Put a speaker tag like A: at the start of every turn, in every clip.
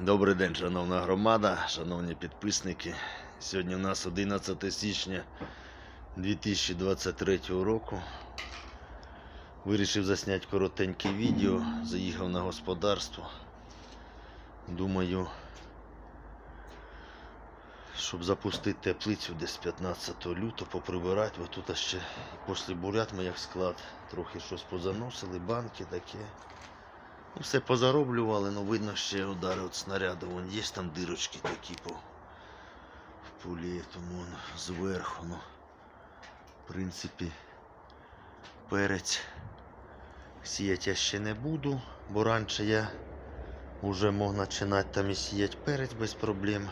A: Добрий день, шановна громада, шановні підписники. Сьогодні у нас 11 січня 2023 року. Вирішив засняти коротеньке відео, заїхав на господарство. Думаю, щоб запустити теплицю десь 15 лютого, поприбирати, бо тут ще після бурят ми як склад трохи щось позаносили, банки таке. Ну, Все позароблювали, але видно ще удари от снаряду. Вон є там дирочки такі по в пулі, тому он зверху. Ну, в принципі, перець сіяти я ще не буду, бо раніше я вже мог починати там і сіяти перець без проблем.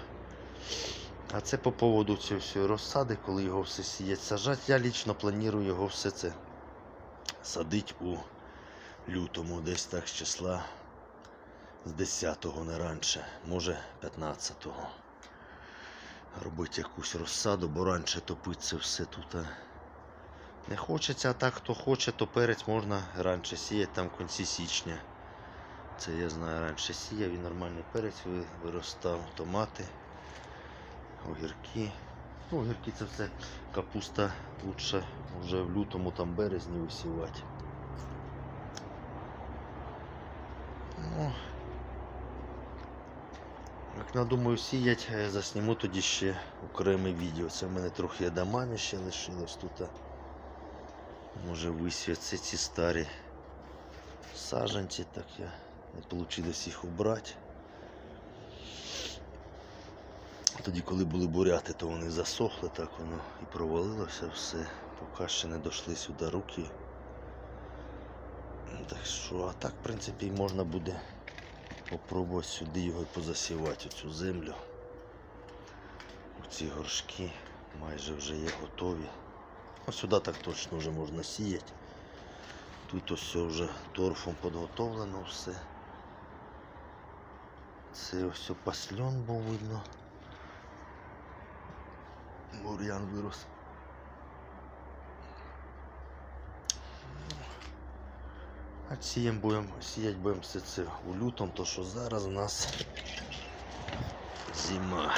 A: А це по поводу цієї всієї розсади, коли його все сіять сажати. Я лічно планую його все це садити у лютому, десь так з числа з 10-го не раніше, може 15-го. Робити якусь розсаду, бо раніше топити це все тут. Не хочеться, а так хто хоче, то перець можна раніше сіяти там в кінці січня. Це я знаю, раніше сіяв і нормальний перець виростав, томати, огірки. Ну, огірки це все капуста лучше вже в лютому там березні висівати. Ну, як надумаю сіять, е, засніму тоді ще окреме відео. Це в мене трохи домами ще лишилось тут. Може висвяться ці старі саджанці, так я не вийшло їх убрати. Тоді, коли були буряти, то вони засохли, так воно і провалилося все. Поки ще не дійшли сюди руки. Ну, Так що, а так, в принципі, можна буде попробувати сюди його позасівати, цю землю. Ці горшки майже вже є готові. Ну, сюди так точно вже можна сіяти. Тут ось вже торфом підготовлено все. Це ось пасльон був видно. Бур'ян вирос. А сіям будемо, сіять будемо все це у лютому, то що зараз у нас зима.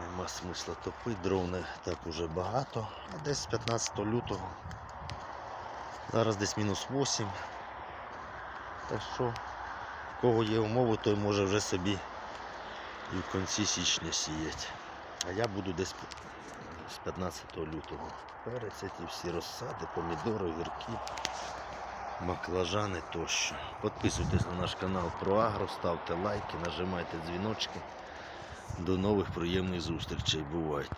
A: Нема смисла топити, дров не так уже багато. А десь 15 лютого. Зараз десь мінус 8. Так що, в кого є умови, той може вже собі і в кінці січня сіяти. А я буду десь з 15 лютого. Перець, ці всі розсади, помідори, огірки, маклажани тощо. Підписуйтесь на наш канал про Агро, ставте лайки, нажимайте дзвіночки. До нових приємних зустрічей. Бувайте!